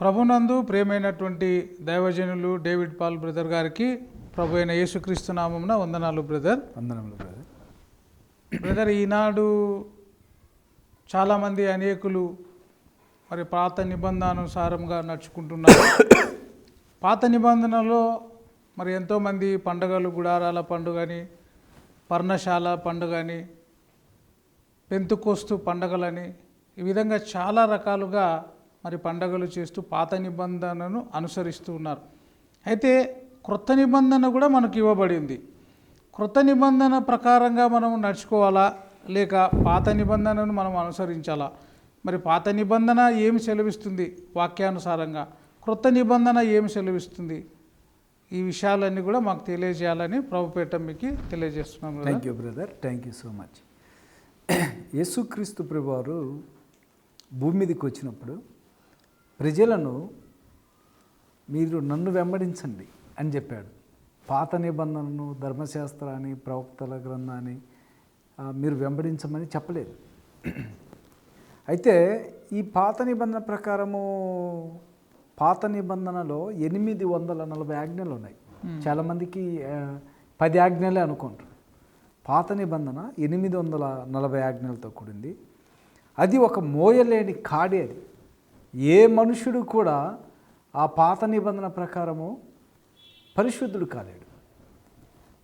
ప్రభునందు ప్రియమైనటువంటి దైవజనులు డేవిడ్ పాల్ బ్రదర్ గారికి ప్రభు అయిన యేసుక్రీస్తు నామమున వందనాలు బ్రదర్. వందనములు బ్రదర్. బ్రదర్ ఈనాడు చాలామంది అనేకులు మరి పాత నిబంధనానుసారంగా నడుచుకుంటున్నారు. పాత నిబంధనలో మరి ఎంతోమంది పండుగలు గుడారాల పండుగని పర్ణశాల పండుగని పెంతుకోస్తు పండగలని ఈ విధంగా చాలా రకాలుగా మరి పండగలు చేస్తూ పాత నిబంధనను అనుసరిస్తూ ఉన్నారు. అయితే క్రొత్త నిబంధన కూడా మనకు ఇవ్వబడింది. క్రొత్త నిబంధన ప్రకారంగా మనం నడుచుకోవాలా? లేక పాత నిబంధనను మనం అనుసరించాలా? మరి పాత నిబంధన ఏమి సెలవిస్తుంది వాక్యానుసారంగా? క్రొత్త నిబంధన ఏమి సెలవిస్తుంది? ఈ విషయాలన్నీ కూడా మాకు తెలియజేయాలని ప్రభుపేట మీకు తెలియజేస్తున్నాం thank you brother thank you so much యేసుక్రీస్తు ప్రభువారు భూమి మీదకి వచ్చినప్పుడు ప్రజలను మీరు నన్ను వెంబడించండి అని చెప్పాడు. పాత నిబంధనను ధర్మశాస్త్రాన్ని ప్రవక్తల గ్రంథాన్ని మీరు వెంబడించమని చెప్పలేదు. అయితే ఈ పాత నిబంధన ప్రకారము పాత నిబంధనలో ఎనిమిది వందల నలభై ఆజ్ఞలు ఉన్నాయి. చాలామందికి పది ఆజ్ఞలే అనుకుంటారు. పాత నిబంధన ఎనిమిది వందల నలభై ఆజ్ఞలతో కూడింది. అది ఒక మోయలేని కాడి అది. ఏ మనుషుడు కూడా ఆ పాత నిబంధన ప్రకారము పరిశుద్ధుడు కాలేడు.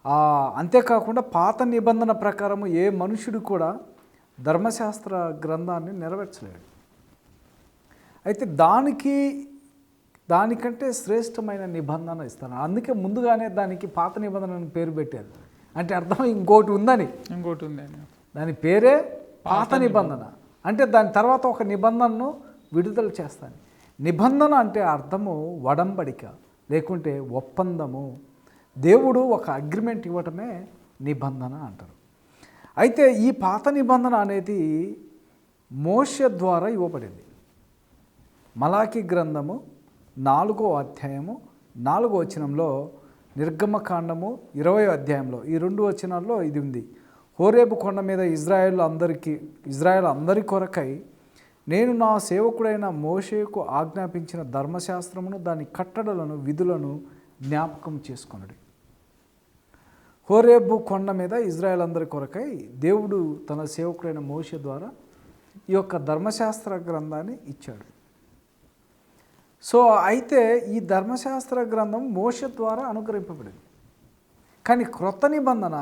ఆ, అంతేకాకుండా పాత నిబంధన ప్రకారము ఏ మనుషుడు కూడా ధర్మశాస్త్ర గ్రంథాన్ని నెరవేర్చలేడు. అయితే దానికి దానికంటే శ్రేష్టమైన నిబంధన ఇస్తాను. అందుకే ముందుగానే దానికి పాత నిబంధన పేరు పెట్టారు. అంటే అర్థం ఇంకోటి ఉందని. ఇంకోటి ఉందండి దాని పేరే పాత నిబంధన. అంటే దాని తర్వాత ఒక నిబంధనను విడుదల చేస్తాను. నిబంధన అంటే అర్థము వడంబడిక లేకుంటే ఒప్పందము. దేవుడు ఒక అగ్రిమెంట్ ఇవ్వటమే నిబంధన అంటారు. అయితే ఈ పాత నిబంధన అనేది మోష ద్వారా ఇవ్వబడింది. మలాకి గ్రంథము నాలుగో అధ్యాయము నాలుగో వచనంలో నిర్గమకాండము ఇరవై అధ్యాయంలో ఈ రెండు వచనాల్లో ఇది ఉంది. హోరేబు కొండ మీద ఇజ్రాయెల్ అందరికీ ఇజ్రాయెల్ అందరి కొరకై నేను నా సేవకుడైన మోషేకు ఆజ్ఞాపించిన ధర్మశాస్త్రమును దాని కట్టడలను విధులను జ్ఞాపకం చేసుకున్నాడు హోరేబు కొండ మీద ఇజ్రాయెల్ అందరి కొరకై దేవుడు తన సేవకుడైన మోషే ద్వారా ఈ యొక్క ధర్మశాస్త్ర గ్రంథాన్ని ఇచ్చాడు. సో అయితే ఈ ధర్మశాస్త్ర గ్రంథం మోష ద్వారా అనుగ్రహింపబడింది. కానీ క్రొత్త నిబంధన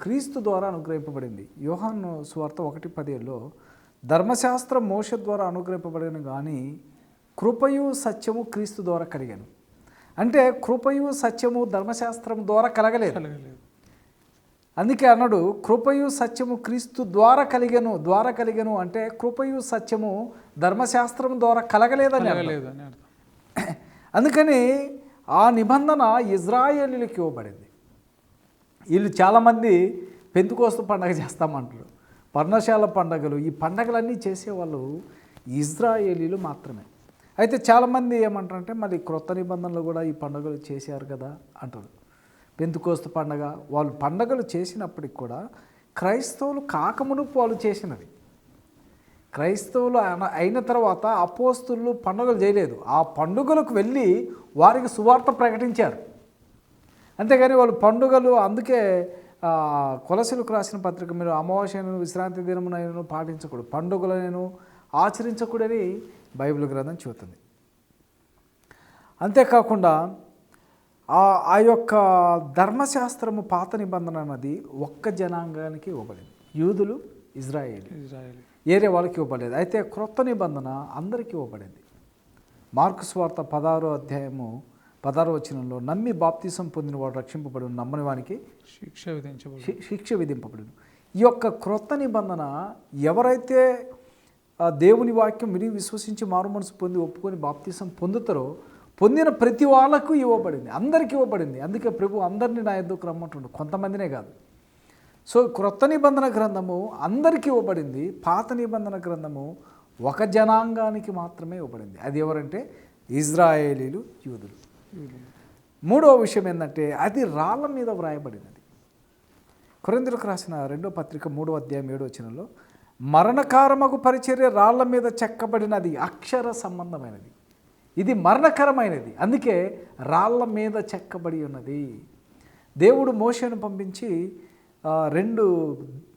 క్రీస్తు ద్వారా అనుగ్రహింపబడింది. యోహాను సువార్త ఒకటి పదేలో ధర్మశాస్త్రం మోష ద్వారా అనుగ్రహింపబడిన కానీ కృపయు సత్యము క్రీస్తు ద్వారా కలిగాను. అంటే కృపయు సత్యము ధర్మశాస్త్రం ద్వారా కలగలేదు. అందుకే అన్నాడు కృపయు సత్యము క్రీస్తు ద్వారా కలిగను ద్వారా కలిగను అంటే కృపయు సత్యము ధర్మశాస్త్రం ద్వారా కలగలేదని అందుకని ఆ నిబంధన ఇజ్రాయేలీలకు ఇవ్వబడింది. వీళ్ళు చాలామంది పెంతుకోస్తు పండగ చేస్తామంటారు. పర్ణశాల పండగలు ఈ పండగలన్నీ చేసేవాళ్ళు ఇజ్రాయేలీలు మాత్రమే. అయితే చాలామంది ఏమంటారంటే మరి క్రొత్త నిబంధనలు కూడా ఈ పండుగలు చేశారు కదా అంటారు. పెంతుకోస్తు పండగ వాళ్ళు పండగలు చేసినప్పటికి కూడా క్రైస్తవులు కాకమునుపు వాళ్ళు చేసినవి. క్రైస్తవులు అయిన- అయిన తర్వాత అపోస్తులు పండుగలు చేయలేదు. ఆ పండుగలకు వెళ్ళి వారికి సువార్త ప్రకటించారు. అంతేగాని వాళ్ళు పండుగలు అందుకే కొలసలకు రాసిన పత్రిక మీరు అమావాస్యను విశ్రాంతి దినమునైనను పాటించకూడదు. పండుగలను ఆచరించకూడని బైబిల్ గ్రంథం చెబుతుంది. అంతేకాకుండా ఆ ఆ యొక్క ధర్మశాస్త్రము పాత నిబంధన అన్నది ఒక్క జనాంగానికి ఇవ్వబడింది. యూదులు ఇజ్రాయేల్. ఇజ్రాయేల్. ఏరే వాళ్ళకి ఇవ్వబడలేదు. అయితే క్రొత్త నిబంధన అందరికీ ఇవ్వబడింది. మార్కు స్వార్త పదారో అధ్యాయము పదారో వచనంలో నమ్మి బాప్తీసం పొందిన వాడు రక్షింపబడి నమ్మని వానికి శిక్ష విధించబడి శిక్ష విధింపబడును. ఈ యొక్క క్రొత్త నిబంధన ఎవరైతే ఆ దేవుని వాక్యం విని విశ్వసించి మారు మనసు పొంది ఒప్పుకొని బాప్తీసం పొందుతారో పొందిన ప్రతి వాళ్ళకు ఇవ్వబడింది అందరికీ ఇవ్వబడింది. అందుకే ప్రభు అందరినీ నా ఎద్దుకు రమ్మంటుండు? కొంతమందినే కాదు. సో క్రొత్త నిబంధన గ్రంథము అందరికీ ఇవ్వబడింది పాత నిబంధన గ్రంథము ఒక జనాంగానికి మాత్రమే ఇవ్వబడింది. అది ఎవరంటే? ఇజ్రాయేలీలు యూదులు. మూడవ విషయం ఏంటంటే అది రాళ్ళ మీద వ్రాయబడినది. కొరిందులకు రాసిన రెండో పత్రిక మూడో అధ్యాయం ఏడో వచనంలో మరణకారమగు పరిచర్య రాళ్ళ మీద చెక్కబడినది అక్షర సంబంధమైనది. ఇది మరణకరమైనది. అందుకే రాళ్ళ మీద చెక్కబడి ఉన్నది. దేవుడు మోషను పంపించి రెండు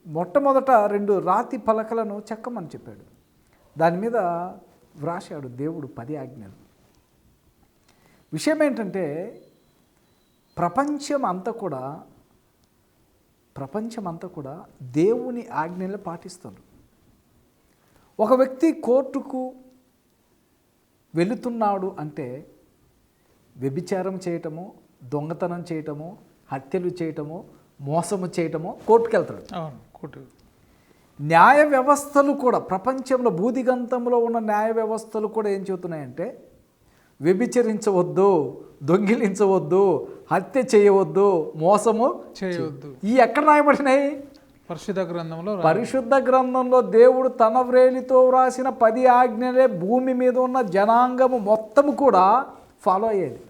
మొట్టమొదట రెండు రాతి పలకలను చెక్కమని చెప్పాడు. దాని మీద వ్రాశాడు దేవుడు పది ఆజ్ఞలు. విషయం ఏంటంటే ప్రపంచం అంతా కూడా ప్రపంచం అంతా కూడా దేవుని ఆజ్ఞలు పాటిస్తారు ఒక వ్యక్తి కోర్టుకు వెళుతున్నాడు అంటే వ్యభిచారం చేయటము దొంగతనం చేయటము హత్యలు చేయటము మోసము చేయటము కోర్టుకు వెళ్తాడు కుటు న్యాయ వ్యవస్థలు కూడా ప్రపంచంలో భూదిగంతంలో ఉన్న న్యాయ వ్యవస్థలు కూడా ఏం చెబుతున్నాయంటే వ్యభిచరించవద్దు దొంగిలించవద్దు హత్య చేయవద్దు మోసము చేయవద్దు. ఈ ఎక్కడ రాయబడినాయి? పరిశుద్ధ గ్రంథంలో పరిశుద్ధ గ్రంథంలో దేవుడు తన వ్రేలితో వ్రాసిన పది ఆజ్ఞలే భూమి మీద ఉన్న జనాంగము మొత్తము కూడా ఫాలో అయ్యేది.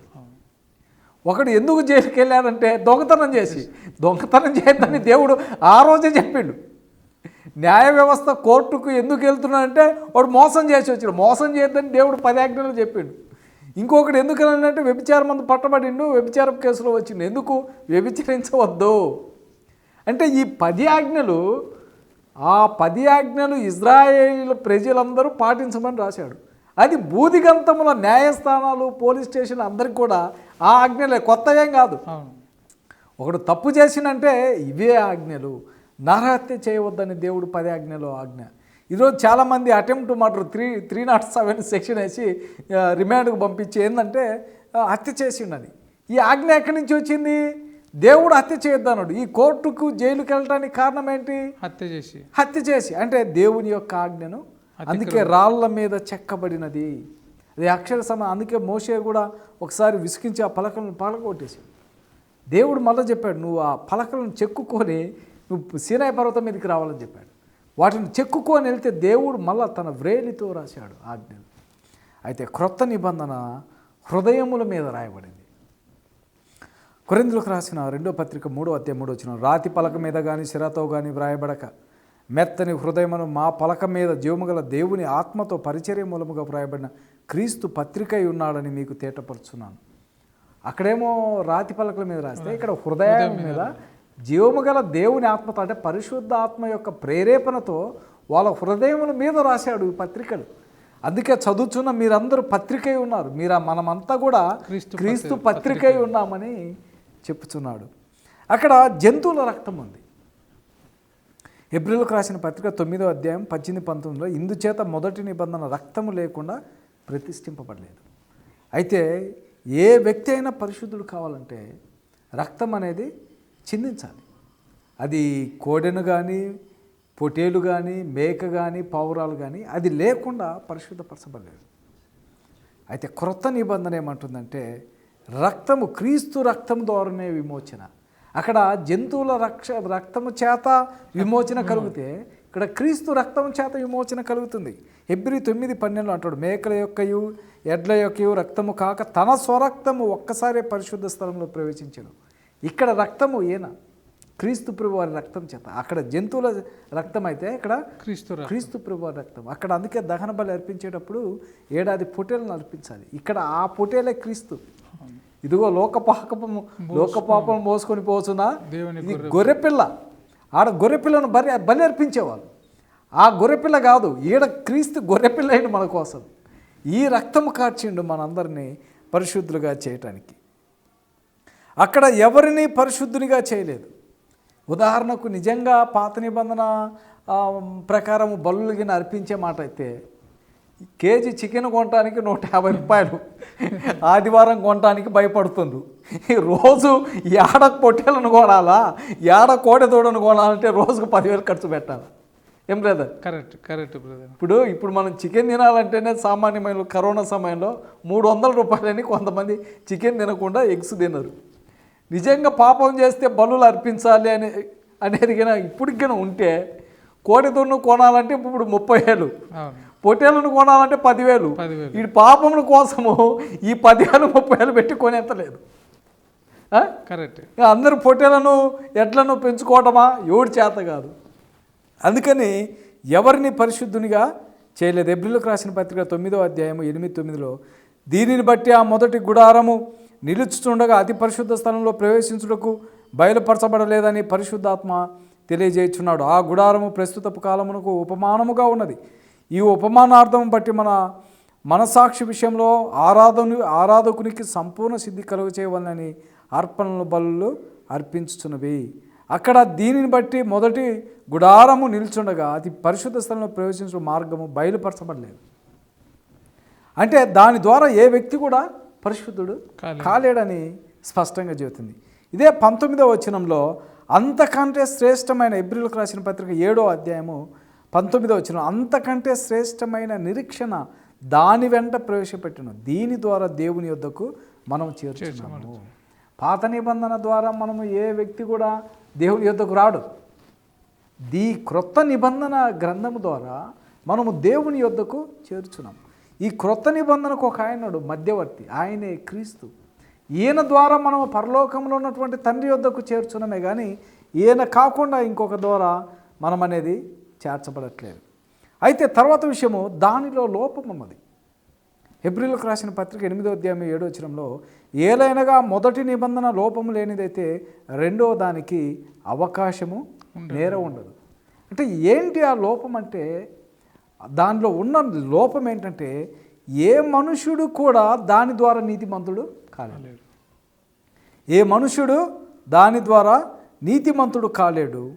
ఒకడు ఎందుకు జైలుకి వెళ్ళాడంటే దొంగతనం చేసి. దొంగతనం చేయొద్దని దేవుడు ఆ రోజే చెప్పిండు. న్యాయ వ్యవస్థ కోర్టుకు ఎందుకు వెళ్తున్నాడంటే వాడు మోసం చేసి వచ్చాడు. మోసం చేయొద్దని దేవుడు పది ఆజ్ఞలు చెప్పిండు. ఇంకొకటి ఎందుకు అంటే వ్యభిచారం మందు పట్టబడిండు వ్యభిచారం కేసులో వచ్చిండు. ఎందుకు? వ్యభిచరించవద్దు. అంటే ఈ పది ఆజ్ఞలు ఆ పది ఆజ్ఞలు ఇజ్రాయేల్ ప్రజలందరూ పాటించమని రాశాడు. అది బూదిగంతముల న్యాయస్థానాలు పోలీస్ స్టేషన్ అందరికి కూడా ఆ ఆజ్ఞలే. కొత్త ఏం కాదు. ఒకడు తప్పు చేసినంటే ఇవే ఆజ్ఞలు. నరహత్య చేయవద్దని దేవుడు పది ఆజ్ఞలు ఆజ్ఞ. ఈరోజు చాలామంది attempt murder three three not seven section వేసి రిమాండ్కు పంపించి ఏంటంటే హత్య చేసిండని ఈ ఆజ్ఞ ఎక్కడి నుంచి వచ్చింది? దేవుడు హత్య చేయొద్దు అన్నాడు. ఈ కోర్టుకు జైలుకి వెళ్ళడానికి కారణం ఏంటి? హత్య చేసి. హత్య చేసి. అంటే దేవుని యొక్క ఆజ్ఞను అందుకే రాళ్ళ మీద చెక్కబడినది. అది అక్షర సమ అందుకే మోషే కూడా ఒకసారి విసికించి ఆ పలకలను పలకొట్టేసి దేవుడు మళ్ళీ చెప్పాడు నువ్వు ఆ పలకలను చెక్కుకొని నువ్వు సీనాయి పర్వతం మీదకి రావాలని చెప్పాడు. వాటిని చెక్కుకొని వెళ్తే దేవుడు మళ్ళా తన వ్రేలితో రాశాడు ఆజ్ఞలు అయితే క్రొత్త నిబంధన హృదయముల మీద రాయబడింది. కొరిందులకు రాసిన రెండో పత్రిక మూడో అధ్యాయం మూడో వచ్చిన రాతి పలక మీద కానీ శిరతో కానీ వ్రాయబడక మెత్తని హృదయమును మా పలక మీద జీవముగల దేవుని ఆత్మతో పరిచర్య మూలముగా వ్రాయబడిన క్రీస్తు పత్రిక ఉన్నాడని మీకు తేటపరుచున్నాను. అక్కడేమో రాతి పలకల మీద రాస్తే ఇక్కడ హృదయం మీద జీవము గల దేవుని ఆత్మతో అంటే పరిశుద్ధ ఆత్మ యొక్క ప్రేరేపణతో వాళ్ళ హృదయముల మీద రాశాడు ఈ పత్రికలు. అందుకే చదువుతున్న మీరందరూ పత్రికై ఉన్నారు. మీరు మనమంతా కూడా క్రీస్తు క్రీస్తు పత్రికై ఉన్నామని చెప్పుచున్నాడు అక్కడ జంతువుల రక్తం ఉంది. ఏప్రిల్కి రాసిన పత్రిక తొమ్మిదో అధ్యాయం పద్దెనిమిది పంతొమ్మిదిలో ఇందుచేత మొదటి నిబంధన రక్తము లేకుండా ప్రతిష్ఠింపబడలేదు. అయితే ఏ వ్యక్తి అయినా పరిశుద్ధుడు కావాలంటే రక్తం అనేది చిందించాలి. అది కోడెను కానీ పొటేలు కానీ మేక కానీ పావురాలు కానీ అది లేకుండా పరిశుద్ధపరచబడలేదు. అయితే క్రొత్త నిబంధన ఏమంటుందంటే రక్తము క్రీస్తు రక్తం ద్వారానే విమోచన. అక్కడ జంతువుల రక్ష రక్తము చేత విమోచన కలిగితే ఇక్కడ క్రీస్తు రక్తం చేత విమోచన కలుగుతుంది. ఎబ్రి తొమ్మిది పన్నెండులో అంటాడు మేకల యొక్కయు ఎడ్ల యొక్కయు రక్తము కాక తన స్వరక్తము ఒక్కసారే పరిశుద్ధ స్థలంలో ప్రవేశించను. ఇక్కడ రక్తము ఈయన క్రీస్తు ప్రభు వారి రక్తం చేత. అక్కడ జంతువుల రక్తం అయితే ఇక్కడ క్రీస్తు క్రీస్తు ప్రభు రక్తం. అక్కడ అందుకే దహన బలి అర్పించేటప్పుడు ఏడాది పొటేలను అర్పించాలి. ఇక్కడ ఆ పొటేలే క్రీస్తు. ఇదిగో లోక పాపము లోక పాపం మోసుకొని పోతున్నా ఇది గొర్రెపిల్ల. ఆడ గొర్రెపిల్లను బలి బలి అర్పించేవాళ్ళు. ఆ గొర్రెపిల్ల కాదు ఈడ క్రీస్తు గొర్రెపిల్ల అయిండు మన కోసం. ఈ రక్తము కార్చిండు మనందరినీ పరిశుద్ధులుగా చేయటానికి. అక్కడ ఎవరిని పరిశుద్ధునిగా చేయలేదు. ఉదాహరణకు నిజంగా పాత నిబంధన ప్రకారం బల్లుగిన అర్పించే మాట అయితే కేజీ చికెన్ కొనడానికి నూట యాభై రూపాయలు ఆదివారం కొనడానికి భయపడుతుండ్రు. ఈ రోజు ఏడ పొట్టేలను కొనాలా? ఏడ కోడె దూడను కొనాలంటే రోజుకు పదివేలు ఖర్చు పెట్టాలి? ఏం లేదా కరెక్ట్ కరెక్ట్ బ్రదర్ ఇప్పుడు ఇప్పుడు మనం చికెన్ తినాలంటేనే సామాన్యమైన కరోనా సమయంలో మూడు వందల రూపాయలని కొంతమంది చికెన్ తినకుండా ఎగ్స్ తినరు. నిజంగా పాపం చేస్తే బలులు అర్పించాలి అనే అనేది కనుక ఇప్పటికి ఉంటే కోడి దున్ను కొనాలంటే ఇప్పుడు ముప్పై వేలు. పొట్టేలను కొనాలంటే పదివేలు. ఈ పాపముల కోసము ఈ పదివేలు ముప్పై వేలు పెట్టి కొనేంతలేదు? కరెక్ట్. అందరూ పొట్టేలను ఎడ్లను పెంచుకోవటమా? ఎవడి చేత కాదు. అందుకని ఎవరిని పరిశుద్ధునిగా చేయలేదు? ఎబ్రిలకు రాసిన పత్రిక తొమ్మిదో అధ్యాయము ఎనిమిది తొమ్మిదిలో దీనిని బట్టి ఆ మొదటి గుడారము నిలుచుచుండగా అతి పరిశుద్ధ స్థలంలో ప్రవేశించుటకు బయలుపరచబడలేదని పరిశుద్ధాత్మ తెలియజేయుచున్నాడు. ఆ గుడారము ప్రస్తుతపు కాలమునకు ఉపమానముగా ఉన్నది. ఈ ఉపమానార్థం బట్టి మన మనసాక్షి విషయంలో ఆరాధను ఆరాధకునికి సంపూర్ణ సిద్ధి కలుగు చేయవాలని అర్పణలు బలులు అర్పించుచున్నవి. అక్కడ దీనిని బట్టి మొదటి గుడారము నిల్చుండగా అతి పరిశుద్ధ స్థలంలో ప్రవేశించిన మార్గము బయలుపరచబడలేదు. అంటే దాని ద్వారా ఏ వ్యక్తి కూడా పరిశుద్ధుడు కాలేడు. కాలేడని స్పష్టంగా చెబుతుంది. ఇదే పంతొమ్మిదవ వచనంలో అంతకంటే శ్రేష్టమైన ఎబ్రిల్కు రాసిన పత్రిక ఏడో అధ్యాయము పంతొమ్మిదవ వచనం అంతకంటే శ్రేష్టమైన నిరీక్షణ దాని వెంట ప్రవేశపెట్టను. దీని ద్వారా దేవుని యొద్దకు మనం చేర్చున్నాము పాత నిబంధన ద్వారా మనము ఏ వ్యక్తి కూడా దేవుని యొద్దకు రాడు. దీ క్రొత్త నిబంధన గ్రంథము ద్వారా మనము దేవుని యొద్దకు చేర్చున్నాం ఈ క్రొత్త నిబంధనకు ఒక ఆయనడు మధ్యవర్తి ఆయనే క్రీస్తు. ఈయన ద్వారా మనం పరలోకంలో ఉన్నటువంటి తండ్రి యొద్దకు చేర్చున్నామే కానీ ఈయన కాకుండా ఇంకొక ద్వారా మనం అనేది చేర్చబడట్లేదు. అయితే తర్వాత విషయము దానిలో లోపం ఉన్నది ఏప్రిల్కి రాసిన పత్రిక ఎనిమిదో అధ్యాయం ఏడో వచనంలో ఏలైనగా మొదటి నిబంధన లోపము లేనిదైతే రెండో దానికి అవకాశము నేర ఉండదు. అంటే ఏంటి ఆ లోపం అంటే దానిలో ఉన్న లోపం ఏంటంటే ఏ మనుషుడు కూడా దాని ద్వారా నీతిమంతుడు కాలేడు. లేడు. ఏ మనుషుడు దాని ద్వారా నీతిమంతుడు కాలేడు.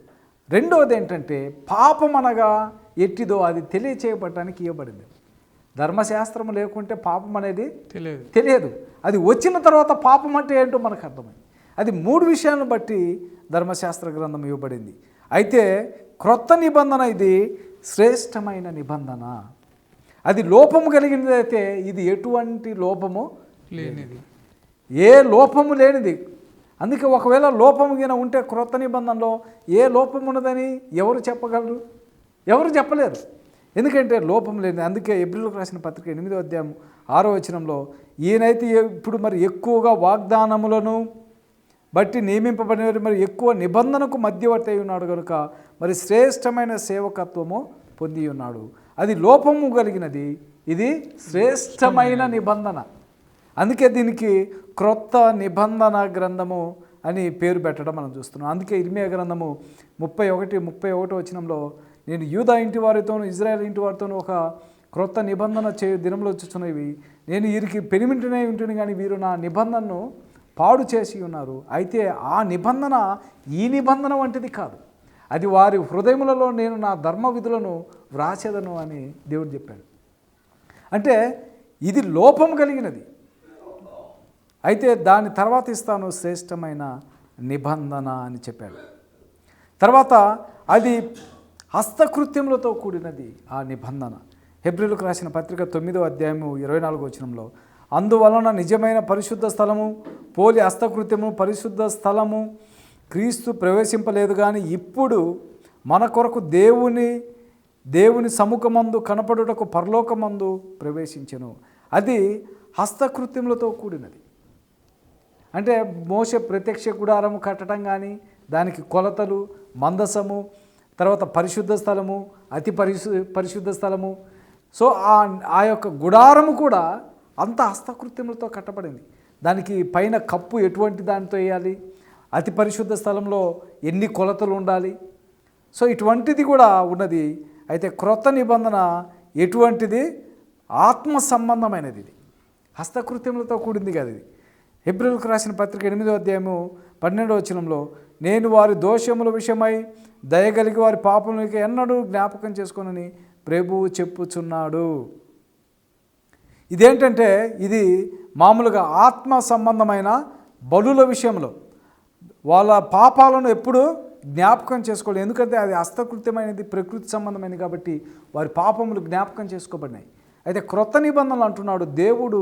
రెండవది ఏంటంటే పాపం అనగా ఎట్టిదో అది తెలియచేయబడటానికి ఇవ్వబడింది ధర్మశాస్త్రం లేకుంటే పాపం అనేది తెలియదు. తెలియదు. అది వచ్చిన తర్వాత పాపం అంటే ఏంటో మనకు అర్థమైంది. అది మూడు విషయాలను బట్టి ధర్మశాస్త్ర గ్రంథం ఇవ్వబడింది. అయితే క్రొత్త నిబంధన ఇది శ్రేష్టమైన నిబంధన. అది లోపము కలిగినదైతే ఇది ఎటువంటి లోపము లేనిది. ఏ లోపము లేనిది. అందుకే ఒకవేళ లోపము గిన ఉంటే క్రొత్త నిబంధనలో ఏ లోపం ఉన్నదని ఎవరు చెప్పగలరు? ఎవరు చెప్పలేరు. ఎందుకంటే లోపం లేనిది. అందుకే ఎబ్రిల్కి రాసిన పత్రిక ఎనిమిదో అధ్యాయం ఆరో వచనంలో ఈయనైతే ఇప్పుడు మరి ఎక్కువగా వాగ్దానములను బట్టి నియమింపబడిన వారు మరి ఎక్కువ నిబంధనకు మధ్యవర్తి అయి ఉన్నాడు కనుక మరి శ్రేష్టమైన సేవకత్వము పొంది ఉన్నాడు. అది లోపము కలిగినది. ఇది శ్రేష్టమైన నిబంధన. అందుకే దీనికి క్రొత్త నిబంధన గ్రంథము అని పేరు పెట్టడం మనం చూస్తున్నాం. అందుకే ఇర్మియా గ్రంథము ముప్పై ఒకటి ముప్పై ఒకటి వచనంలో నేను యూదా ఇంటి వారితోనూ ఇజ్రాయెల్ ఇంటి వారితోనూ ఒక క్రొత్త నిబంధన చే దినంలో వచ్చుచున్నవి. నేను వీరికి పెనిమింటనే ఉంటుంది కానీ వీరు నా నిబంధనను పాడు చేసి ఉన్నారు. అయితే ఆ నిబంధన ఈ నిబంధన వంటిది కాదు. అది వారి హృదయములలో నేను నా ధర్మ విధులను వ్రాసేదను అని దేవుడు చెప్పాడు. అంటే ఇది లోపం కలిగినది. అయితే దాని తర్వాత ఇస్తాను శ్రేష్టమైన నిబంధన అని చెప్పాడు. తర్వాత అది హస్తకృత్యములతో కూడినది ఆ నిబంధన. హెబ్రిలకు రాసిన పత్రిక తొమ్మిదో అధ్యాయము ఇరవై నాలుగో వచనంలో అందువలన నిజమైన పరిశుద్ధ స్థలము పోలి హస్తకృత్యము పరిశుద్ధ స్థలము క్రీస్తు ప్రవేశింపలేదు కానీ ఇప్పుడు మన కొరకు దేవుని దేవుని సముఖమందు కనపడుటకు పరలోకమందు ప్రవేశించెను. అది హస్తకృత్యములతో కూడినది. అంటే మోస ప్రత్యక్ష గుడారము కట్టడం కానీ దానికి కొలతలు మందసము తర్వాత పరిశుద్ధ స్థలము అతి పరిశు పరిశుద్ధ స్థలము. సో ఆ ఆ యొక్క గుడారము కూడా అంత హస్తకృత్యములతో కట్టబడింది. దానికి పైన కప్పు ఎటువంటి దానితో వేయాలి? అతి పరిశుద్ధ స్థలంలో ఎన్ని కొలతలు ఉండాలి? సో ఇటువంటిది కూడా ఉన్నది. అయితే క్రొత్త నిబంధన ఎటువంటిది? ఆత్మ సంబంధమైనది ఇది. హస్తకృత్యములతో కూడింది కదా ఇది. ఏప్రిల్కు రాసిన పత్రిక ఎనిమిదో అధ్యాయము పన్నెండవ వచనంలో నేను వారి దోషముల విషయమై దయగలిగి వారి పాపములకి ఎన్నడూ జ్ఞాపకం చేసుకోనని ప్రభువు చెప్పుచున్నాడు. ఇదేంటంటే ఇది మామూలుగా ఆత్మ సంబంధమైన బలుల విషయంలో. వాళ్ళ పాపాలను ఎప్పుడు జ్ఞాపకం చేసుకోవాలి ఎందుకంటే అది హస్తకృత్యమైనది ప్రకృతి సంబంధమైనది కాబట్టి వారి పాపములు జ్ఞాపకం చేసుకోబడినాయి. అయితే క్రొత్త నిబంధనలు అంటున్నాడు దేవుడు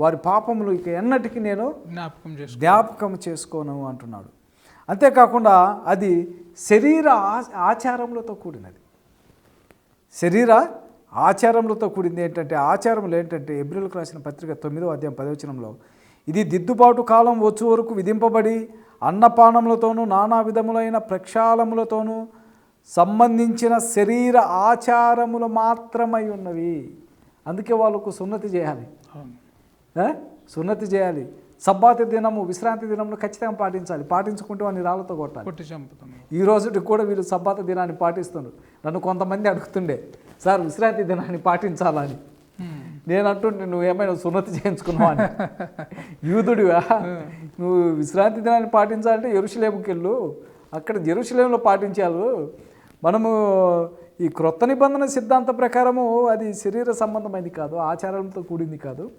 వారి పాపములు ఇక ఎన్నటికీ నేను జ్ఞాపకం జ్ఞాపకం చేసుకోను అంటున్నాడు. అంతేకాకుండా అది శరీర ఆచారములతో కూడినది. శరీర ఆచారములతో కూడింది ఏంటంటే ఆచారములు ఏంటంటే ఎబ్రిల్కు రాసిన పత్రిక తొమ్మిదో అధ్యాయం పదవచనంలో ఇది దిద్దుబాటు కాలం వచ్చు వరకు విధింపబడి అన్నపానములతోనూ నానా విధములైన ప్రక్షాళములతోనూ సంబంధించిన శరీర ఆచారములు మాత్రమై ఉన్నవి. అందుకే వాళ్ళకు సున్నతి చేయాలి? సున్నతి చేయాలి. సబ్బాతి దినము విశ్రాంతి దినమును ఖచ్చితంగా పాటించాలి. పాటించుకుంటే వాడిని రాళ్ళతో కొట్టాలి. ఈ రోజుకి కూడా వీళ్ళు సబ్బాత దినాన్ని పాటిస్తున్నారు. నన్ను కొంతమంది అడుగుతుండే సార్ విశ్రాంతి దినాన్ని పాటించాలని. నేను అంటుంటే నువ్వు ఏమైనా సున్నతి చేయించుకున్నావా అని. యూదుడివా? నువ్వు విశ్రాంతి దినాన్ని పాటించాలంటే ఎరుసలేముకి వెళ్ళు. అక్కడ జెరూసలేంలో పాటించారు మనము ఈ క్రొత్త నిబంధన సిద్ధాంత ప్రకారము అది శరీర సంబంధమైనది కాదు ఆచారంతో కూడింది కాదు.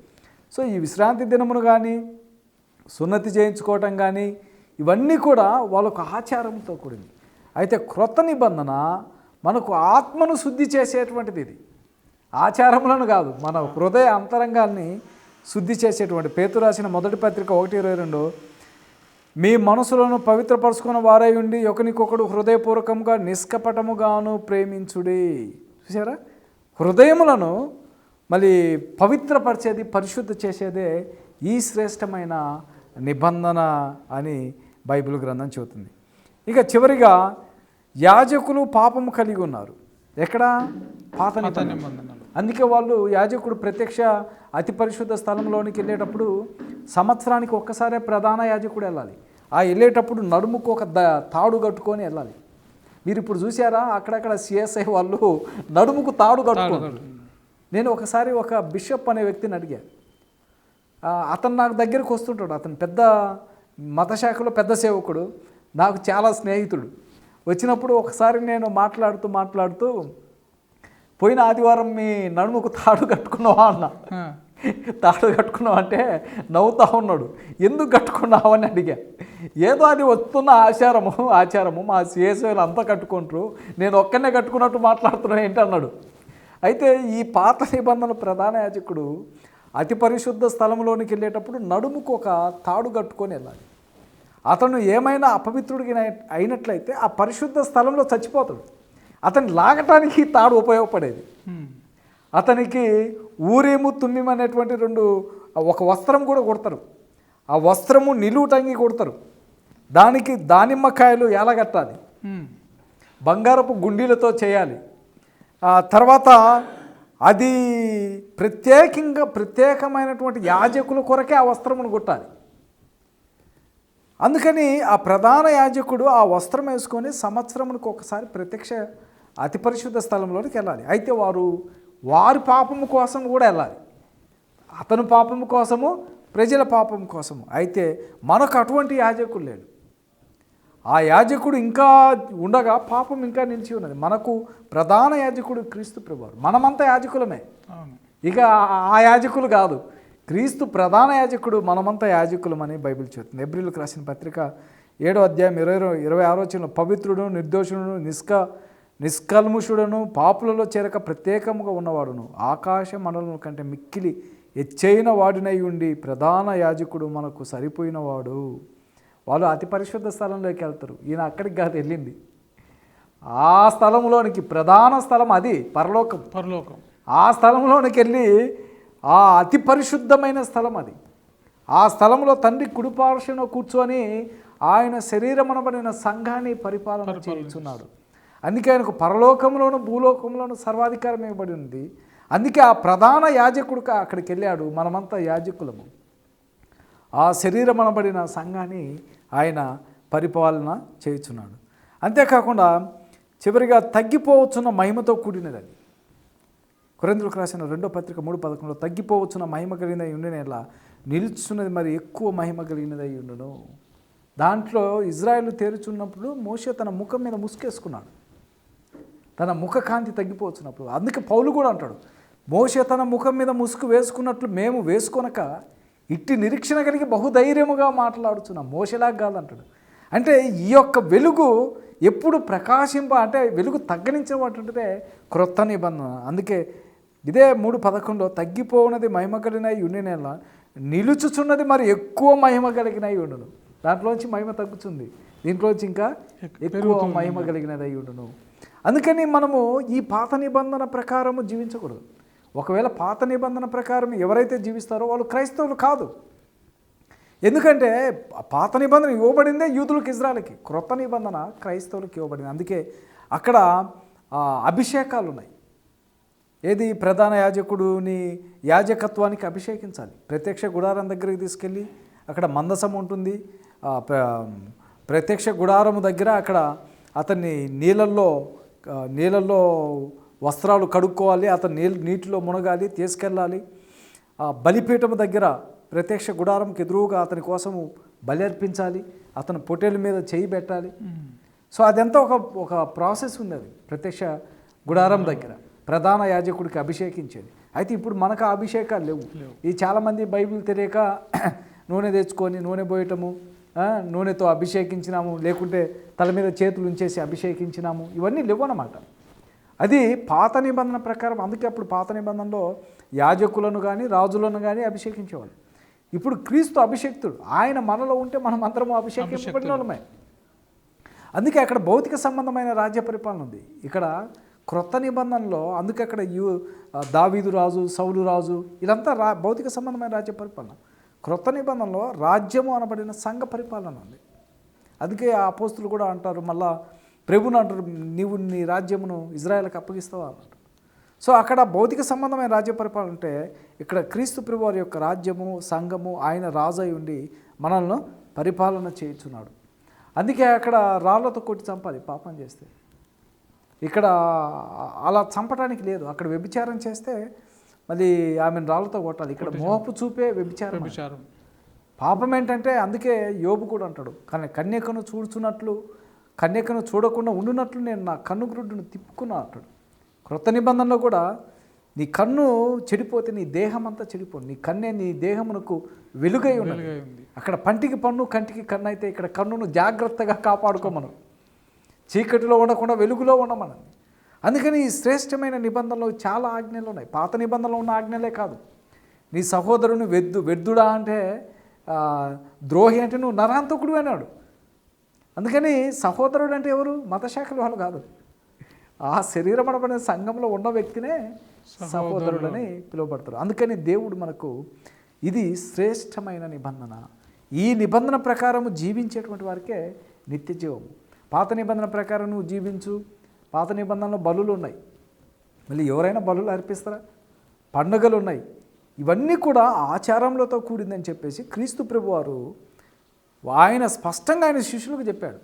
సో ఈ విశ్రాంతి దినమును కానీ సున్నతి చేయించుకోవటం కానీ ఇవన్నీ కూడా వాళ్ళకు ఆచారంతో కూడింది. అయితే క్రొత్త నిబంధన మనకు ఆత్మను శుద్ధి చేసేటువంటిది ఇది. ఆచారములను కాదు మన హృదయ అంతరంగాల్ని శుద్ధి చేసేటువంటి పేతు రాసిన మొదటి పత్రిక ఒకటి ఇరవై రెండు. మీ మనసులను పవిత్రపరుచుకున్న వారై ఉండి ఒకరికొకడు హృదయపూర్వకంగా నిష్కపటముగాను ప్రేమించుడి. చూసారా హృదయములను మళ్ళీ పవిత్రపరిచేది పరిశుద్ధ చేసేదే ఈ శ్రేష్టమైన నిబంధన అని బైబిల్ గ్రంథం చెబుతుంది. ఇక చివరిగా యాజకులు పాపము కలిగి ఉన్నారు. ఎక్కడ? పాత నిబంధనలు. అందుకే వాళ్ళు యాజకుడు ప్రత్యక్ష అతి పరిశుద్ధ స్థలంలోనికి వెళ్ళేటప్పుడు సంవత్సరానికి ఒక్కసారే ప్రధాన యాజకుడు వెళ్ళాలి. ఆ వెళ్ళేటప్పుడు నడుముకు ఒక ద తాడు కట్టుకొని వెళ్ళాలి. మీరు ఇప్పుడు చూసారా అక్కడక్కడ సిఎస్ఐ వాళ్ళు నడుముకు తాడు కట్టుకోండి నేను ఒకసారి ఒక బిషప్ అనే వ్యక్తిని అడిగా. అతను నాకు దగ్గరికి వస్తుంటాడు. అతను పెద్ద మతశాఖలో పెద్ద సేవకుడు. నాకు చాలా స్నేహితుడు. వచ్చినప్పుడు ఒకసారి నేను మాట్లాడుతూ మాట్లాడుతూ పోయిన ఆదివారం మీ నడుముకు తాడు కట్టుకున్నావా అన్న. తాడు కట్టుకున్నావు అంటే నవ్వుతా ఉన్నాడు. ఎందుకు కట్టుకున్నావు అని అడిగా. ఏదో అది వస్తున్న ఆచారము ఆచారము. మా సిఎస్ఐలు అంతా కట్టుకుంటారు. నేను ఒక్కనే కట్టుకున్నట్టు మాట్లాడుతున్నా ఏంటి అన్నాడు. అయితే ఈ పాత నిబంధన ప్రధాన యాజకుడు అతి పరిశుద్ధ స్థలంలోనికి వెళ్ళేటప్పుడు నడుముకు ఒక తాడు కట్టుకొని వెళ్ళాలి. అతను ఏమైనా అపవిత్రుడికి అయినట్లయితే ఆ పరిశుద్ధ స్థలంలో చచ్చిపోతాడు. అతన్ని లాగటానికి తాడు ఉపయోగపడేది. అతనికి ఊరేము తుమ్మిం అనేటువంటి రెండు ఒక వస్త్రం కూడా కొడతారు. ఆ వస్త్రము నిలువుటంగి కొడతారు. దానికి దానిమ్మకాయలు ఎలగట్టాలి బంగారపు గుండీలతో చేయాలి. తర్వాత అది ప్రత్యేకంగా ప్రత్యేకమైనటువంటి యాజకుల కొరకే ఆ వస్త్రమును కొట్టాలి. అందుకని ఆ ప్రధాన యాజకుడు ఆ వస్త్రం వేసుకొని సంవత్సరమునికి ఒకసారి ప్రత్యక్ష అతి పరిశుద్ధ స్థలంలోనికి వెళ్ళాలి. అయితే వారు వారి పాపము కోసం కూడా వెళ్ళాలి. అతను పాపము కోసము ప్రజల పాపం కోసము. అయితే మనకు అటువంటి యాజకుడు లేడు. ఆ యాజకుడు ఇంకా ఉండగా పాపం ఇంకా నిలిచి ఉన్నది. మనకు ప్రధాన యాజకుడు క్రీస్తు ప్రభువారు. మనమంతా యాజకులమే. ఇక ఆ యాజకులు కాదు. క్రీస్తు ప్రధాన యాజకుడు మనమంతా యాజకులమని బైబిల్ చెబుతుంది. ఎబ్రిల్కి రాసిన పత్రిక ఏడో అధ్యాయం ఇరవై ఇరవై ఆరో చిన్న పవిత్రుడు నిర్దోషుడును నిష్క నిష్కల్ముషుడును పాపులలో చేరక ప్రత్యేకముగా ఉన్నవాడును. ఆకాశ మండలం కంటే మిక్కిలి ఎచ్చైన వాడినై ఉండి ప్రధాన యాజకుడు మనకు సరిపోయినవాడు. వాళ్ళు అతి పరిశుద్ధ స్థలంలోకి వెళ్తారు. ఈయన అక్కడికి కాదు వెళ్ళింది. ఆ స్థలంలోనికి ప్రధాన స్థలం అది పరలోకం. పరలోకం. ఆ స్థలంలోనికి వెళ్ళి ఆ అతి పరిశుద్ధమైన స్థలం అది. ఆ స్థలంలో తండ్రి కుడిపార్శ్వన కూర్చొని ఆయన శరీరమనబడిన సంఘాన్ని పరిపాలన చేయించున్నాడు. అందుకే ఆయనకు పరలోకంలోను భూలోకంలోను సర్వాధికారం ఇవ్వబడి ఉంది. అందుకే ఆ ప్రధాన యాజకుడు అక్కడికి వెళ్ళాడు మనమంతా యాజకులము. ఆ శరీరం అనబడిన సంఘాన్ని ఆయన పరిపాలన చేయుచున్నాడు. అంతేకాకుండా చివరిగా తగ్గిపోవచ్చున్న మహిమతో కూడినది అది. కొరిందులకు రాసిన రెండో పత్రిక మూడు పథకంలో తగ్గిపోవచ్చున్న మహిమ కలిగిన ఉండినేలా నిలుచున్నది మరి ఎక్కువ మహిమ కలిగినదై ఉండును. దాంట్లో ఇజ్రాయెల్ తేరుచున్నప్పుడు మోషే తన ముఖం మీద ముసుకేసుకున్నాడు. తన ముఖ కాంతి తగ్గిపోవచ్చున్నప్పుడు అందుకే పౌలు కూడా అంటాడు మోషే తన ముఖం మీద ముసుగు వేసుకున్నట్లు మేము వేసుకొనక ఇట్టి నిరీక్షణ కలిగి బహుధైర్యముగా మాట్లాడుచున్నాం మోసలాగా కాదంటాడు అంటే ఈ యొక్క వెలుగు ఎప్పుడు ప్రకాశింప అంటే వెలుగు తగ్గనించేటువంటిదే క్రొత్త నిబంధన. అందుకే ఇదే మూడు పదకొండులో తగ్గిపోవున్నది మహిమ కలిగినై ఉండినేలా నిలుచుచున్నది మరి ఎక్కువ మహిమ కలిగినై ఉండును. దాంట్లోంచి మహిమ తగ్గుతుంది. దీంట్లోంచి ఇంకా ఎక్కువ మహిమ. కలిగినదై ఉండును. అందుకని మనము ఈ పాత నిబంధన ప్రకారము జీవించకూడదు. ఒకవేళ పాత నిబంధన ప్రకారం ఎవరైతే జీవిస్తారో వాళ్ళు క్రైస్తవులు కాదు. ఎందుకంటే పాత నిబంధన ఇవ్వబడిందే యూదులకు ఇజ్రాయల్కి. క్రొత్త నిబంధన క్రైస్తవులకు ఇవ్వబడింది. అందుకే అక్కడ అభిషేకాలు ఉన్నాయి ఏది ప్రధాన యాజకుడుని యాజకత్వానికి అభిషేకించాలి? ప్రత్యక్ష గుడారం దగ్గరికి తీసుకెళ్ళి అక్కడ మందసం ఉంటుంది. ప్రత్యక్ష గుడారము దగ్గర అక్కడ అతన్ని నీళ్ళల్లో నీళ్ళల్లో వస్త్రాలు కడుక్కోవాలి అతను నీళ్ళు నీటిలో మునగాలి తీసుకెళ్ళాలి. ఆ బలిపీఠం దగ్గర ప్రత్యక్ష గుడారంకి ఎదురుగా అతని కోసము బలి అర్పించాలి అతను పొట్టేల మీద చేయి పెట్టాలి. సో అదంతా ఒక ఒక ప్రాసెస్ ఉంది అది ప్రత్యక్ష గుడారం దగ్గర. ప్రధాన యాజకుడికి అభిషేకించేది. అయితే ఇప్పుడు మనకు ఆ అభిషేకాలు లేవు. ఈ చాలామంది బైబిల్ తెలియక నూనె తెచ్చుకొని నూనె పోయటము నూనెతో అభిషేకించినాము లేకుంటే తల మీద చేతులు ఉంచేసి అభిషేకించినాము ఇవన్నీ లేవు అన్నమాట. అది పాత నిబంధన ప్రకారం అందుకే అప్పుడు పాత నిబంధనలో యాజకులను కానీ రాజులను కానీ అభిషేకించేవాళ్ళు. ఇప్పుడు క్రీస్తు అభిషేక్తుడు. ఆయన మనలో ఉంటే మనం అందరము అభిషేకించబడిన వాళ్ళమే. అందుకే అక్కడ భౌతిక సంబంధమైన రాజ్య పరిపాలన ఉంది. ఇక్కడ క్రొత్త నిబంధనలో అందుకే అక్కడ యు దావీదు రాజు సౌలు రాజు ఇదంతా రా భౌతిక సంబంధమైన రాజ్య పరిపాలన. క్రొత్త నిబంధనలో రాజ్యము అనబడిన సంఘ పరిపాలన ఉంది. అందుకే ఆ పోస్తులు కూడా అంటారు మళ్ళా ప్రభుని అంటారు నీవు నీ రాజ్యమును ఇజ్రాయెల్కి అప్పగిస్తావా అన్నట్టు. సో అక్కడ భౌతిక సంబంధమైన రాజ్య పరిపాలన ఉంటే ఇక్కడ క్రీస్తు ప్రభు వారి యొక్క రాజ్యము సంఘము ఆయన రాజు అయి ఉండి మనల్ని పరిపాలన చేయించున్నాడు. అందుకే అక్కడ రాళ్ళతో కొట్టి చంపాలి పాపం చేస్తే. ఇక్కడ అలా చంపడానికి లేదు. అక్కడ వ్యభిచారం చేస్తే మళ్ళీ ఆమెను రాళ్ళతో కొట్టాలి. ఇక్కడ మోహపు చూపే వ్యభిచారం. విచారం పాపం ఏంటంటే అందుకే యోబు కూడా అంటాడు కానీ కన్యకను చూడుచున్నట్లు కన్యకను చూడకుండా ఉండునట్లు నేను నా కన్ను గ్రుడ్డును తిప్పుకున్నా అంటాడు. క్రొత్త నిబంధనలో కూడా నీ కన్ను చెడిపోతే నీ దేహం అంతా చెడిపోదు నీ కన్నే నీ దేహమునకు వెలుగై ఉన్నది. అక్కడ పంటికి పన్ను కంటికి కన్ను అయితే ఇక్కడ కన్నును జాగ్రత్తగా కాపాడుకోమను. చీకటిలో ఉండకుండా వెలుగులో ఉండమనండి. అందుకని ఈ శ్రేష్టమైన నిబంధనలు చాలా ఆజ్ఞలు ఉన్నాయి. పాత నిబంధనలో ఉన్న ఆజ్ఞలే కాదు. నీ సహోదరుని వెద్దు వెద్దుడా అంటే ద్రోహి అంటే నువ్వు నరాంతకుడు అన్నాడు. అందుకని సహోదరుడు అంటే ఎవరు? మతశాఖల వాళ్ళు కాదు. ఆ శరీరం అనబడిన సంఘంలో ఉన్న వ్యక్తినే సహోదరుడని పిలువబడతారు. అందుకని దేవుడు మనకు ఇది శ్రేష్టమైన నిబంధన. ఈ నిబంధన ప్రకారము జీవించేటువంటి వారికే నిత్య జీవము. పాత నిబంధన ప్రకారం నువ్వు జీవించు. పాత నిబంధనలో బలులు ఉన్నాయి. మళ్ళీ ఎవరైనా బలులు అర్పిస్తారా? పండుగలు ఉన్నాయి ఇవన్నీ కూడా ఆచారములతో కూడిందని చెప్పేసి క్రీస్తు ప్రభువారు ఆయన స్పష్టంగా ఆయన శిష్యులకు చెప్పాడు.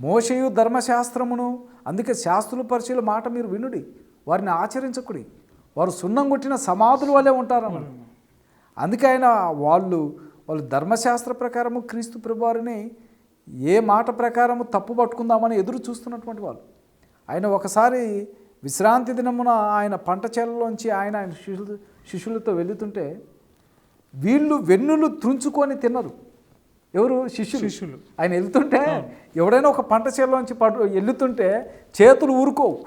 మోషయు ధర్మశాస్త్రమును అందుకే శాస్త్రుల పరిచయలు మాట మీరు వినుడి. వారిని ఆచరించకుడి. వారు సున్నం కొట్టిన సమాధుల వల్లే ఉంటారన్నాడు అందుకే ఆయన వాళ్ళు వాళ్ళు ధర్మశాస్త్ర ప్రకారము క్రీస్తు ప్రభువారిని ఏ మాట ప్రకారము తప్పు పట్టుకుందామని ఎదురు చూస్తున్నటువంటి వాళ్ళు. ఆయన ఒకసారి విశ్రాంతి దినమున ఆయన పంట చేలలోంచి ఆయన ఆయన శిష్యులు శిష్యులతో వెళుతుంటే వీళ్ళు వెన్నులు త్రుంచుకొని తిన్నారు. ఎవరు? శిష్యులు. శిష్యులు. ఆయన వెళ్తుంటే ఎవడైనా ఒక పంట చేలోంచి పడు వెళ్తుంటే చేతులు ఊరుకోవు.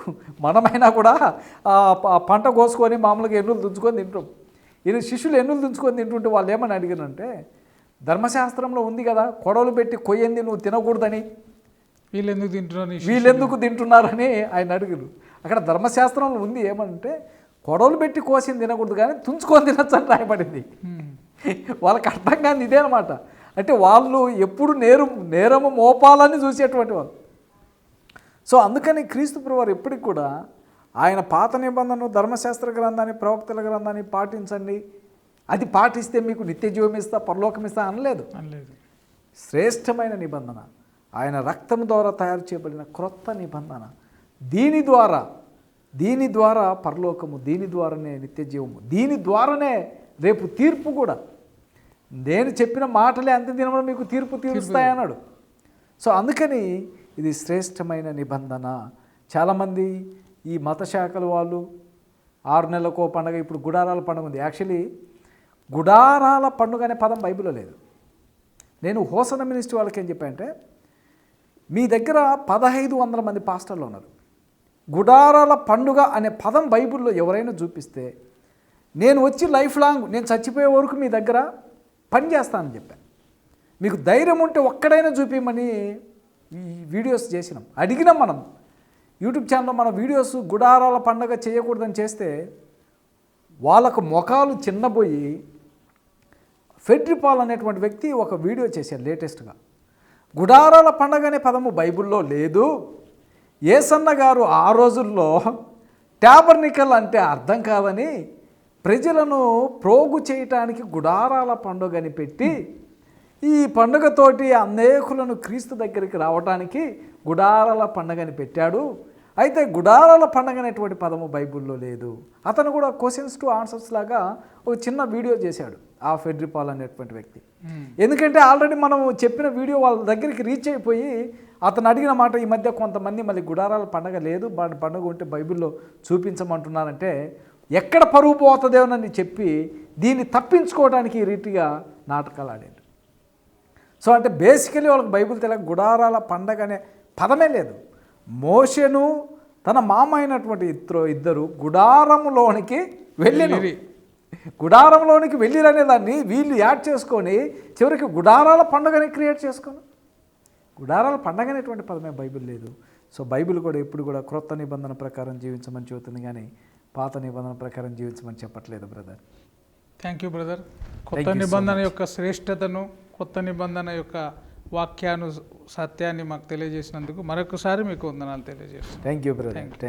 మనమైనా కూడా ఆ పంట కోసుకొని మామూలుగా ఎన్నులు దుంచుకొని తింటాం. ఈయన శిష్యులు ఎన్నులు దుంచుకొని తింటుంటే వాళ్ళు ఏమని అడిగారంటే ధర్మశాస్త్రంలో ఉంది కదా కొడవలు పెట్టి కొయ్యంది నువ్వు తినకూడదని. వీళ్ళు ఎందుకు తింటున్నారు ఈ వీళ్ళెందుకు తింటున్నారని ఆయన అడిగారు అక్కడ ధర్మశాస్త్రంలో ఉంది ఏమంటే కొడవలు పెట్టి కోసింది తినకూడదు కానీ తుంచుకొని తినచ్చు అని రాయబడింది. వాళ్ళకి అర్థం కాని ఇదే అనమాట అంటే వాళ్ళు ఎప్పుడు నేరం నేరము మోపాలని చూసేటువంటి వాళ్ళు. సో అందుకని క్రీస్తు ప్రభువారు ఎప్పటికి కూడా ఆయన పాత నిబంధనను ధర్మశాస్త్ర గ్రంథాన్ని ప్రవక్తల గ్రంథాన్ని పాటించండి. అది పాటిస్తే మీకు నిత్య జీవం ఇస్తా పరలోకం ఇస్తా అనలేదు. అనలేదు. శ్రేష్టమైన నిబంధన. ఆయన రక్తం ద్వారా తయారు చేయబడిన క్రొత్త నిబంధన. దీని ద్వారా దీని ద్వారా పరలోకము దీని ద్వారానే నిత్య జీవము. దీని ద్వారానే రేపు తీర్పు కూడా. నేను చెప్పిన మాటలే అంత దినమున మీకు తీర్పు తీరుస్తాయన్నాడు. సో అందుకని ఇది శ్రేష్టమైన నిబంధన. చాలామంది ఈ మత శాఖల వాళ్ళు ఆరు నెలలకో పండగ ఇప్పుడు గుడారాల పండుగ ఉంది. యాక్చువల్లీ గుడారాల పండుగ అనే పదం బైబిల్లో లేదు. నేను హోసన మినిస్ట్రీ వాళ్ళకి ఏం చెప్పానంటే మీ దగ్గర పదహైదు వందల మంది పాస్టర్లు ఉన్నారు. గుడారాల పండుగ అనే పదం బైబిల్లో ఎవరైనా చూపిస్తే నేను వచ్చి లైఫ్ లాంగ్ నేను చచ్చిపోయే వరకు మీ దగ్గర పని చేస్తానని చెప్పాను మీకు ధైర్యం ఉంటే ఒక్కడైనా చూపించమని ఈ వీడియోస్ చేసినాం. అడిగినాం మనం. యూట్యూబ్ ఛానల్లో మన వీడియోస్ గుడారాల పండగ చేయకూడదని చేస్తే వాళ్ళకు ముఖాలు చిన్నబోయి ఫెడ్రిపాల్ అనేటువంటి వ్యక్తి ఒక వీడియో చేశారు లేటెస్ట్గా. గుడారాల పండగ అనే పదము బైబిల్లో లేదు. ఏసన్న గారు ఆ రోజుల్లో ట్యాబర్నికల్ అంటే అర్థం కాదని ప్రజలను ప్రోగు చేయటానికి గుడారాల పండుగని పెట్టి ఈ పండుగతోటి అనేకులను క్రీస్తు దగ్గరికి రావటానికి గుడారాల పండుగని పెట్టాడు. అయితే గుడారాల పండుగ అనేటువంటి పదము బైబిల్లో లేదు. అతను కూడా క్వశ్చన్స్ టు ఆన్సర్స్ లాగా ఒక చిన్న వీడియో చేశాడు. ఆ ఫెడ్రిపాల్ అనేటువంటి వ్యక్తి. ఎందుకంటే ఆల్రెడీ మనం చెప్పిన వీడియో వాళ్ళ దగ్గరికి రీచ్ అయిపోయి అతను అడిగిన మాట ఈ మధ్య కొంతమంది మళ్ళీ గుడారాల పండగ లేదు పండగ ఉంటే బైబిల్లో చూపించమంటున్నారంటే ఎక్కడ పరువు పోతుందేమోనని చెప్పి దీన్ని తప్పించుకోవడానికి ఈ రీతిగా నాటకాలు ఆడాడు. సో అంటే బేసికలీ వాళ్ళకి బైబిల్ తెలియక గుడారాల పండగ అనే పదమే లేదు. మోషను తన మామ అయినటువంటి ఇద్దరు ఇద్దరు గుడారములోనికి వెళ్ళిన గుడారంలోనికి వెళ్ళిరనే దాన్ని వీళ్ళు యాడ్ చేసుకొని చివరికి గుడారాల పండుగని క్రియేట్ చేసుకోను గుడారాల పండగ అనేటువంటి పదమే బైబిల్ లేదు. సో బైబిల్ కూడా ఎప్పుడు కూడా క్రొత్త నిబంధన ప్రకారం జీవించమని చెబుతుంది కానీ పాత నిబంధన ప్రకారం జీవించమని చెప్పట్లేదు బ్రదర్. థ్యాంక్ యూ బ్రదర్ కొత్త నిబంధన యొక్క శ్రేష్టతను కొత్త నిబంధన యొక్క వాక్యాను సత్యాన్ని మాకు తెలియజేసినందుకు మరొకసారి మీకు వందనాలు తెలియజేస్తున్నాను. Thank you brother thank